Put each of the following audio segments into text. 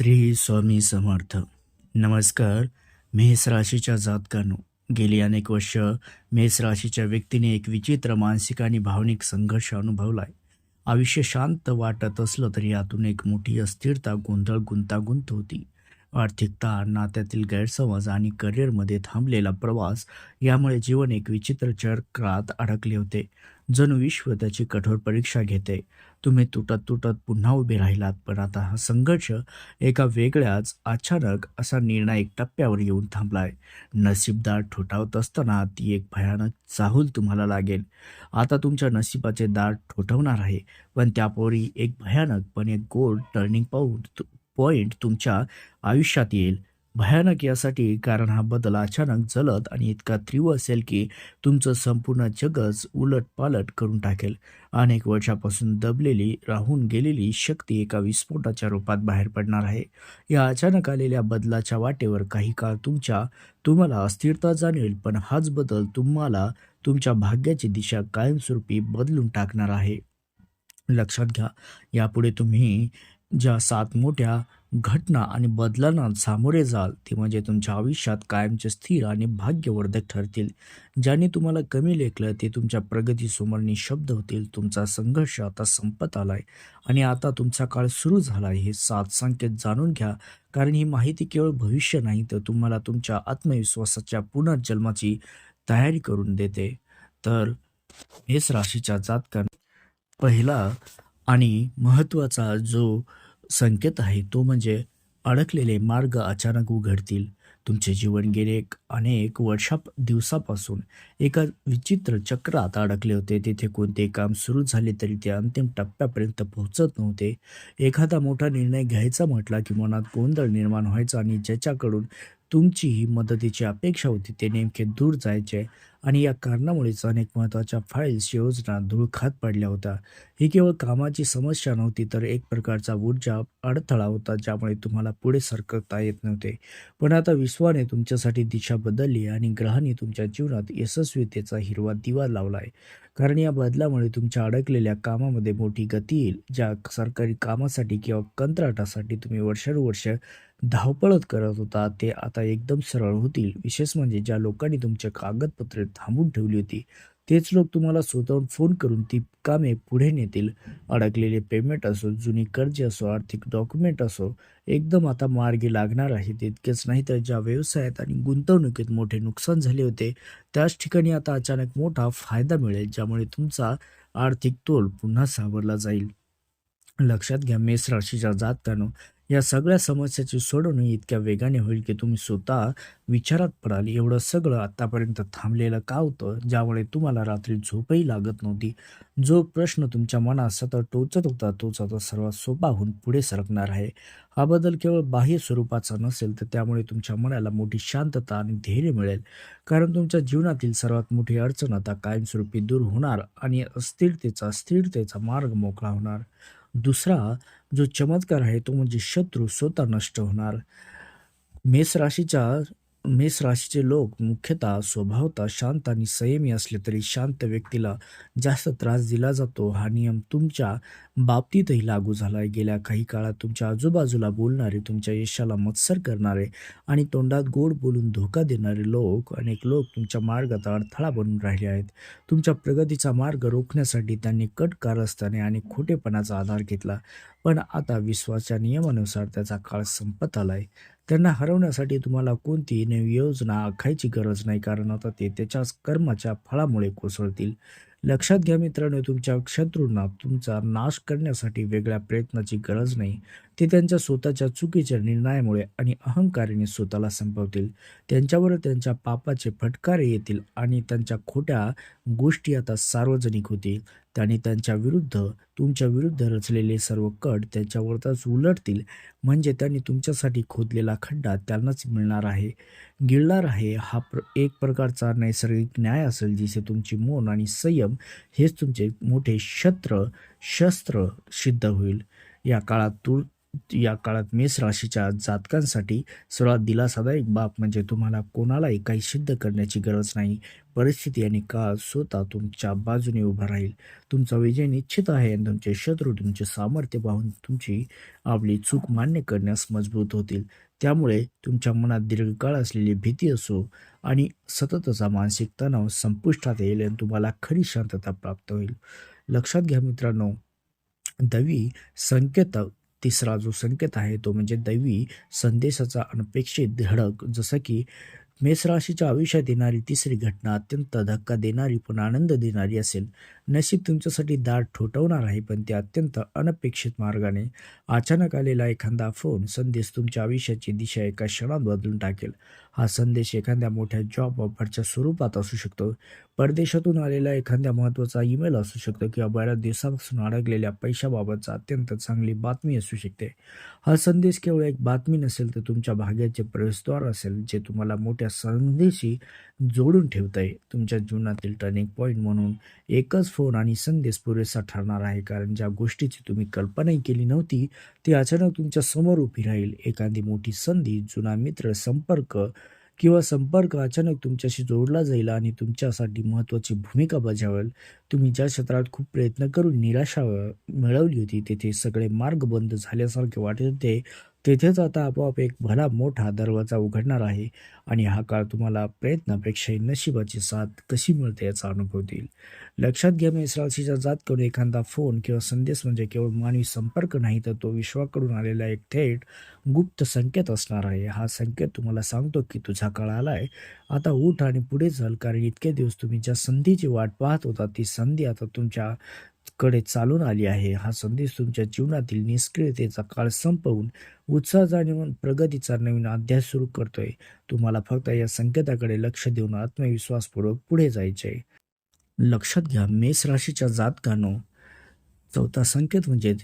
श्री स्वामी समर्थ. नमस्कार. मेष राशीच्या जातकांनो गेली अनेक वर्ष मेष राशीच्या व्यक्तीने एक विचित्र मानसिक आणि भावनिक संघर्ष अनुभवलाय. आयुष्य शांत वाटत असलं तरी यातून एक मोठी अस्थिरता गोंधळ गुंतागुंत होती. आर्थिक ताण नात्यातील गैरसमज आणि करिअरमध्ये थांबलेला प्रवास यामुळे जीवन एक विचित्र चक्रात अडकले होते. जणू विश्व त्याची कठोर परीक्षा घेते. तुम्ही तुटत तुटत पुन्हा उभे राहिलात पण आता हा संघर्ष एका वेगळ्याच अचानक असा निर्णायक टप्प्यावर येऊन थांबलाय. नसीबदार ठोठावत असताना ती एक भयानक चाहूल तुम्हाला लागेल. आता तुमच्या नशिबाचे दार ठोठवणार आहे पण त्यापोरी एक भयानक पण एक गोड टर्निंग पाऊट पॉइंट तुमच्या आयुष्यात येईल. भयानक यासाठी कारण हा बदल अचानक जलद आणि इतका तीव्र असेल की तुमचं संपूर्ण जगच उलट पालट करून टाकेल. अनेक वर्षापासून दबलेली राहून गेलेली शक्ती एका विस्फोटाच्या रूपात बाहेर पडणार आहे. या अचानक आलेल्या बदलाच्या वाटेवर काही काळ तुमच्या तुम्हाला अस्थिरता जाणवेल पण हाच बदल तुम्हाला तुमच्या भाग्याची दिशा कायमस्वरूपी बदलून टाकणार आहे. लक्षात घ्या यापुढे तुम्ही ज्या सात मोठ्या घटना आणि बदलांना सामोरे जाल ते म्हणजे तुमच्या आयुष्यात कायमचे स्थिर आणि भाग्यवर्धक ठरतील. ज्यांनी तुम्हाला कमी लेखलं ते तुमच्या प्रगतीसमोर निशब्द होतील तुमचा संघर्ष आता संपत आलाय आणि आता तुमचा काळ सुरू झालाय. हे सात संकेत जाणून घ्या कारण ही माहिती केवळ भविष्य नाही तर तुम्हाला तुमच्या आत्मविश्वासाच्या पुनर्जन्माची तयारी करून देते. तर मेष राशीच्या जातकां पहिला आणि महत्त्वाचा जो संकेत आहे तो म्हणजे अडकलेले मार्ग अचानक उघडतील. तुमचे जीवन गेले एक अनेक वर्षा दिवसापासून एका विचित्र चक्रात अडकले होते. तेथे कोणते काम सुरू झाले तरी ते अंतिम टप्प्यापर्यंत पोहोचत नव्हते. एखादा मोठा निर्णय घ्यायचा म्हटला की मनात गोंधळ निर्माण व्हायचा आणि ज्याच्याकडून तुमची ही मदतीची अपेक्षा होती ते नेमके दूर जायचे आणि या कारणामुळेच अनेक महत्त्वाच्या फाईल्स योजना धुळखात पडल्या होत्या. ही केवळ कामाची समस्या नव्हती तर एक प्रकारचा ऊर्जा अडथळा होता ज्यामुळे तुम्हाला पुढे सरकता येत नव्हते. पण आता विश्वाने तुमच्यासाठी दिशा बदलली आणि ग्रहाने तुमच्या जीवनात यशस्वीतेचा हिरवा दिवा लावलाय. कारण या बदलामुळे तुमच्या अडकलेल्या कामामध्ये मोठी गती येईल ज्या सरकारी कामासाठी किंवा कंत्राटासाठी तुम्ही वर्षानुवर्ष धावपळत करत होता ते आता एकदम सरळ होतील. विशेष म्हणजे ज्या लोकांनी तुमचे कागदपत्रे थांबून ठेवली होती तेच लोक तुम्हाला स्वतःहून फोन करून ती कामे पुढे नेतील. अडकलेले पेमेंट असो जुनी कर्ज असो आर्थिक डॉक्युमेंट असो एकदम आता मार्गी लागणार आहे तितकेच नाही तर ज्या व्यवसायात आणि गुंतवणुकीत मोठे नुकसान झाले होते त्याच ठिकाणी आता अचानक मोठा फायदा मिळेल ज्यामुळे तुमचा आर्थिक तोल पुन्हा सावरला जाईल. लक्षात घ्या मेष राशीच्या जातकानो या सगळ्या समस्याची सोडवणूक इतक्या वेगाने होईल की तुम्ही स्वतः विचारात पडाल. एवढं सगळं आतापर्यंत थांबलेलं का होतं? ज्यामुळे तुम्हाला रात्री झोपही लागत नव्हती. जो प्रश्न तुमच्या मनात सतत टोचत होता तोच आता सर्वात सोपा होऊन पुढे सरकणार आहे. हा बदल केवळ बाह्य स्वरूपाचा नसेल तर त्यामुळे तुमच्या मनाला मोठी शांतता आणि धैर्य मिळेल. कारण तुमच्या जीवनातील सर्वात मोठी अडचण आता कायमस्वरूपी दूर होणार आणि अस्थिरतेचा स्थिरतेचा मार्ग मोकळा होणार. दुसरा जो चमत्कार आहे तो म्हणजे शत्रू स्वतः नष्ट होणार. मेष राशीच्या मेष राशीचे लोक मुख्यतः स्वभावतः शांत आणि संयमी असले तरी शांत व्यक्तीला जास्त त्रास दिला जातो. हा नियम तुमच्या बाबतीतही लागू झाला आहे गेल्या काही काळात तुमच्या आजूबाजूला बोलणारे तुमच्या यशाला मत्सर करणारे आणि तोंडात गोड बोलून धोका देणारे लोक अनेक लोक तुमच्या मार्गात अडथळा बनून राहिले आहेत. तुमच्या प्रगतीचा मार्ग रोखण्यासाठी त्यांनी कट कारस्थाने आणि खोटेपणाचा आधार घेतला. पण आता विश्वाच्या नियमानुसार त्याचा काळ संपत आला आहे त्यांना हरवण्यासाठी तुम्हाला कोणतीही नवी योजना आखायची गरज नाही. कारण आता ते त्याच्याच कर्माच्या फळामुळे कोसळतील. लक्षात घ्या मित्रांनो तुमच्या शत्रूंना तुमचा नाश करण्यासाठी वेगळ्या प्रयत्नाची गरज नाही. ते त्यांच्या स्वतःच्या चुकीच्या निर्णयामुळे आणि अहंकाराने स्वतःला संपवतील. त्यांच्यावर त्यांच्या पापाचे फटकारे येतील आणि त्यांच्या खोट्या गोष्टी आता सार्वजनिक होतील. त्याने त्यांच्या विरुद्ध तुमच्या विरुद्ध रचलेले सर्व कट त्यांच्यावरच उलटतील. म्हणजे त्यांनी तुमच्यासाठी खोदलेला खड्डा त्यांनाच मिळणार आहे. गिळणार आहे. हा प्र एक प्रकारचा नैसर्गिक न्याय असेल जिथे तुमची मौन आणि संयम हेच तुमचे मोठे शस्त्र शस्त्र सिद्ध होईल. या काळात तू या काळात मेष राशीच्या जातकांसाठी सर्वात दिलासादायक बाब म्हणजे तुम्हाला कोणालाही काही सिद्ध करण्याची गरज नाही. परिस्थिती आणि काळ स्वतः तुमच्या बाजूने उभा राहील. तुमचा विजय निश्चित आहे आणि तुमचे शत्रू तुमचे सामर्थ्य पाहून तुमची आपली चूक मान्य करण्यास मजबूत होतील. त्यामुळे तुमच्या मनात दीर्घकाळ असलेली भीती असो आणि सततचा मानसिक तणाव संपुष्टात येईल आणि तुम्हाला खरी शांतता प्राप्त होईल. लक्षात घ्या मित्रांनो दवी संकेत तिसरा जो संकेत आहे तो म्हणजे दैवी संदेशाचा अनपेक्षित धडक. जसं की मेष राशीच्या आयुष्यात येणारी तिसरी घटना अत्यंत धक्का देणारी पण आनंद देणारी असेल. नशीब तुमच्यासाठी दार ठोठवणार आहे पण ते अत्यंत अनपेक्षित मार्गाने अचानक आलेला एखादा फोन संदेश तुमच्या आयुष्याची दिशा एका क्षणात बदलून टाकेल. हा संदेश एखाद्या मोठ्या जॉब ऑफरच्या स्वरूपात असू शकतो. परदेशातून आलेला एखाद्या महत्त्वाचा ईमेल असू शकतो किंवा बऱ्याच दिवसापासून अडकलेल्या पैशाबाबतचा अत्यंत चांगली बातमी असू शकते. हा संदेश केवळ एक बातमी नसेल तर तुमच्या भाग्याचे प्रवेशद्वार असेल जे तुम्हाला मोठ्या संदेशी जोडून ठेवत आहे तुमच्या जीवनातील टर्निंग पॉईंट म्हणून एकच फोन आणि संदेश पुरेसा ठरणार आहे कारण ज्या गोष्टीची तुम्ही कल्पनाही केली नव्हती ती अचानक तुमच्यासमोर उभी राहील. एखादी मोठी संधी जुना मित्र संपर्क किंवा संपर्क अचानक तुमच्याशी जोडला जाईल आणि तुमच्यासाठी महत्त्वाची भूमिका बजावेल तुम्ही ज्या क्षेत्रात खूप प्रयत्न करून निराशा मिळवली होती तेथे सगळे मार्ग बंद झाल्यासारखे वाटत होते. तेथेच आता आपोआप एक भला मोठा दरवाजा उघडणार आहे आणि हा काळ तुम्हाला प्रयत्नापेक्षाही नशिबाची साथ कशी मिळते याचा अनुभव देईल. लक्षात घ्या मेष राशीच्या जात करून एखादा फोन किंवा संदेश म्हणजे केवळ मानवी संपर्क नाही तर तो विश्वाकडून आलेला एक थेट गुप्त संकेत असणार आहे. हा संकेत तुम्हाला सांगतो की तुझा काळ आलाय. आता उठ आणि पुढे चाल कारण इतके दिवस तुम्ही ज्या संधीची वाट पाहत होता ती संधी आता तुमच्या कडे चालून आली आहे. हा संदेश तुमच्या जीवनातील निष्क्रियतेचा काळ संपवून उत्साह जाणीवून प्रगतीचा नवीन अध्याय सुरू करतोय. तुम्हाला फक्त या संकेताकडे लक्ष देऊन आत्मविश्वासपूर्वक पुढे जायचे लक्षात घ्या मेष राशीच्या जातकानो. चौथा संकेत म्हणजे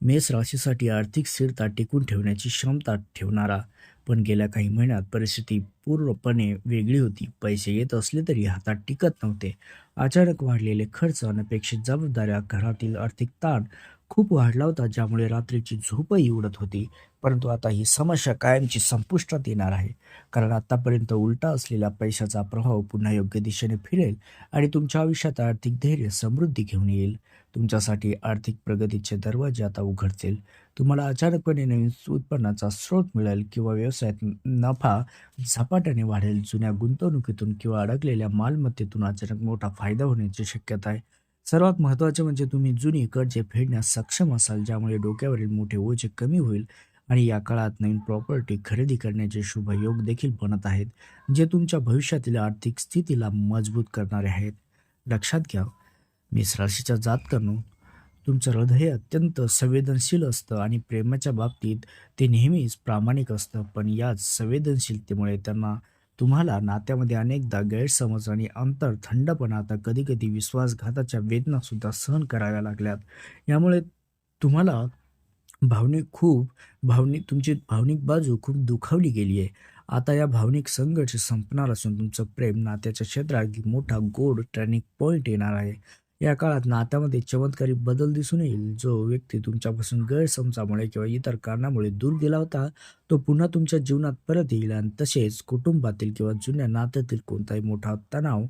मेष राशीसाठी आर्थिक स्थिरता टिकून ठेवण्याची क्षमता ठेवणारा. पण गेल्या काही महिन्यात परिस्थिती पूर्णपणे वेगळी होती. पैसे येत असले तरी हातात टिकत नव्हते. अचानक वाढलेले खर्च अनपेक्षित जबाबदाऱ्या घरातील आर्थिक ताण खूप वाढला होता ज्यामुळे रात्रीची झोपही उडत होती. परंतु आता ही समस्या कायमची संपुष्टात येणार आहे. कारण आतापर्यंत उलटा असलेला पैशाचा प्रभाव पुन्हा योग्य दिशेने फिरेल आणि तुमच्या आयुष्यात आर्थिक धैर्य समृद्धी घेऊन येईल. तुमच्यासाठी आर्थिक प्रगतीचे दरवाजे आता उघडतील. तुम्हाला अचानकपणे नवीन उत्पन्नाचा स्रोत मिळेल किंवा व्यवसायात नफा झपाट्याने वाढेल. जुन्या गुंतवणुकीतून किंवा अडकलेल्या मालमत्तेतून अचानक मोठा फायदा होण्याची शक्यता आहे. सर्वात महत्त्वाचे म्हणजे तुम्ही जुनी कर्जे फेडण्यास सक्षम असाल ज्यामुळे डोक्यावरील मोठे ओझे कमी होईल आणि या काळात नवीन प्रॉपर्टी खरेदी करण्याचे शुभ योग देखील बनत आहेत जे तुमच्या भविष्यातील आर्थिक स्थितीला मजबूत करणारे आहेत. लक्षात घ्या मेष राशीच्या जातकांनो तुमचं हृदय अत्यंत संवेदनशील असतं आणि प्रेमाच्या बाबतीत ते नेहमीच प्रामाणिक असतं पण याच संवेदनशीलतेमुळे त्यांना तुम्हाला नात्यामध्ये अनेकदा गैरसमज आणि अंतर थंडपणा आता कधीकधी विश्वासघाताच्या वेदनासुद्धा सहन कराव्या लागल्यात. यामुळे तुम्हाला भावनिक खूप भावनिक तुमची भावनिक बाजू खूप दुखावली गेली आहे. आता या भावनिक संघर्ष संपणार असून तुमचं प्रेम नात्याच्या क्षेत्रात मोठा गोड टर्निंग पॉईंट येणार आहे. या काळात नात्यामध्ये चमत्कारी बदल दिसून येईल. जो व्यक्ती तुमच्यापासून गैरसमजामुळे किंवा इतर कारणामुळे दूर गेला होता तो पुन्हा तुमच्या जीवनात परत येईल. आणि तसेच कुटुंबातील किंवा जुन्या नात्यातील कोणताही मोठा तणाव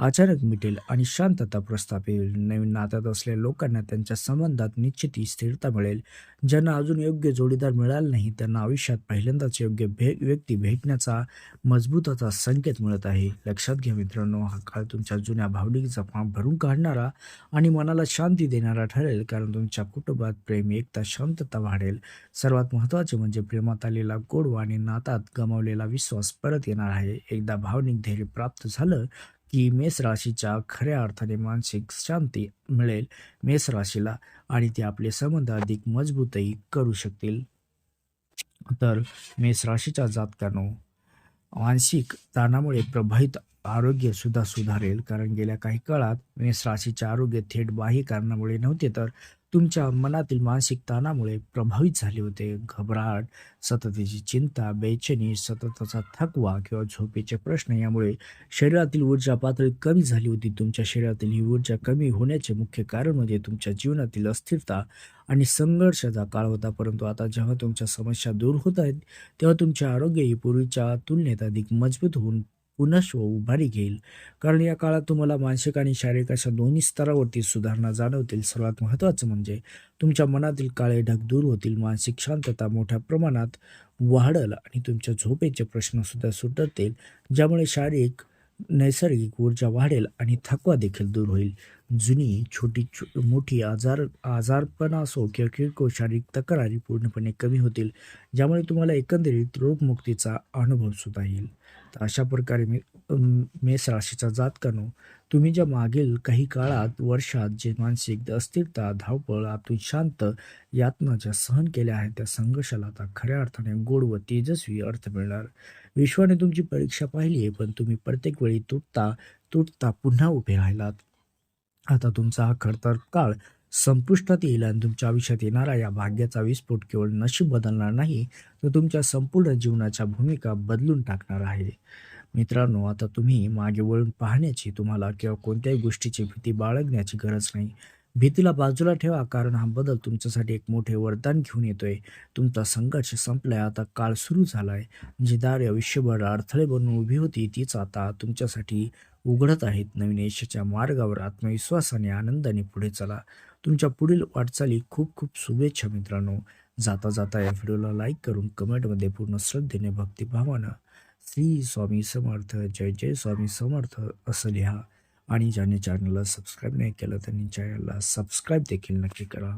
अचानक मिटेल आणि शांतता प्रस्थापित नवीन नात्यात असलेल्या लोकांना त्यांच्या संबंधात निश्चित स्थिरता मिळेल. ज्यांना अजून योग्य जोडीदार मिळाला नाही त्यांना आयुष्यात पहिल्यांदाच योग्य भे व्यक्ती भेटण्याचा मजबूताचा संकेत मिळत आहे. लक्षात घ्या मित्रांनो हा काळ तुमच्या जुन्या भावनिक पाप भरून काढणारा आणि मनाला शांती देणारा ठरेल. कारण तुमच्या कुटुंबात प्रेम एकता शांतता वाढेल. सर्वात महत्त्वाचे म्हणजे प्रेमात आलेला गोडवा आणि नातात गमावलेला विश्वास परत येणार आहे. एकदा भावनिक धैर्य प्राप्त झालं की मेष राशीच्या खऱ्या अर्थाने मानसिक शांती मिळेल मेष राशीला आणि ते आपले संबंध अधिक मजबूतही करू शकतील. तर मेष राशीच्या जातकांनो मानसिक ताणामुळे प्रभावित आरोग्य सुद्धा सुधारेल. कारण गेल्या काही काळात मेष राशीचे आरोग्य थेट बाह्य कारणामुळे नव्हते तर तुमच्या मनातील मानसिक ताणामुळे प्रभावित झाले होते. घबराट सततची चिंता बेचैनी सततचा थकवा किंवा झोपेचे प्रश्न यामुळे शरीरातील ऊर्जा पातळी कमी झाली होती. तुमच्या शरीरातील ही ऊर्जा कमी होण्याचे मुख्य कारण म्हणजे तुमच्या जीवनातील अस्थिरता आणि संघर्षाचा काळ होता. परंतु आता जेव्हा तुमच्या समस्या दूर होत आहेत तेव्हा तुमचे आरोग्यही पूर्वीच्या तुलनेत अधिक मजबूत होऊन पुनश्व हो उभारी घेईल. कारण या काळात तुम्हाला मानसिक आणि शारीरिक अशा दोन्ही स्तरावरती सुधारणा जाणवतील. सर्वात महत्त्वाचं म्हणजे तुमच्या मनातील काळे ढग दूर होतील. मानसिक शांतता मोठ्या प्रमाणात वाढल आणि तुमच्या झोपेचे प्रश्नसुद्धा सुटतील. ज्यामुळे शारीरिक नैसर्गिक ऊर्जा वाढेल आणि थकवा देखील दूर होईल. जुनी छोटी छो मोठी आजार आजारपण असो किंवा किरकोळ शारीरिक तक्रारी पूर्णपणे कमी होतील. ज्यामुळे तुम्हाला एकंदरीत रोगमुक्तीचा अनुभव सुद्धा येईल. तर अशा प्रकारे मी मेष राशीचा जातकानो तुम्ही ज्या मागील काही काळात वर्षात जे मानसिक अस्थिरता धावपळ आतून शांत यातना ज्या सहन केल्या आहेत त्या संघर्षाला आता खऱ्या अर्थाने गोड व तेजस्वी अर्थ मिळणार. विश्वाने तुमची परीक्षा पाहिली आहे पण तुम्ही प्रत्येक वेळी तुटता तुटता पुन्हा उभे राहिलात. आता तुमचा हा खडतर काळ संपुष्टात येईल आणि तुमच्या आयुष्यात येणारा या भाग्याचा विस्फोट केवळ नशीब बदलणार नाही तर तुमच्या संपूर्ण जीवनाच्या भूमिका बदलून टाकणार आहे. मित्रांनो आता तुम्ही मागे वळून पाहण्याची तुम्हाला किंवा कोणत्याही गोष्टीची भीती बाळगण्याची गरज नाही. भीतीला बाजूला ठेवा कारण हा बदल तुमच्यासाठी एक मोठे वरदान घेऊन येतोय. तुमचा संघर्ष संपलाय आता काळ सुरू झालाय. जी दार आयुष्यभर अडथळे बनून उभी होती तीच आता तुमच्यासाठी उघडत आहेत. नवीन यशाच्या मार्गावर आत्मविश्वासाने आनंदाने पुढे चला. तुमच्या पुढील वाटचाली खूप खूप शुभेच्छा मित्रांनो. जाता जाता या व्हिडिओला लाईक करून कमेंटमध्ये पूर्ण श्रद्धेने भक्तिभावानं श्री स्वामी समर्थ जय जय स्वामी समर्थ असं लिहा. आणि ज्याने चॅनलला सबस्क्राईब नाही केलं त्यांनी चॅनलला सबस्क्राईब देखील नक्की करा.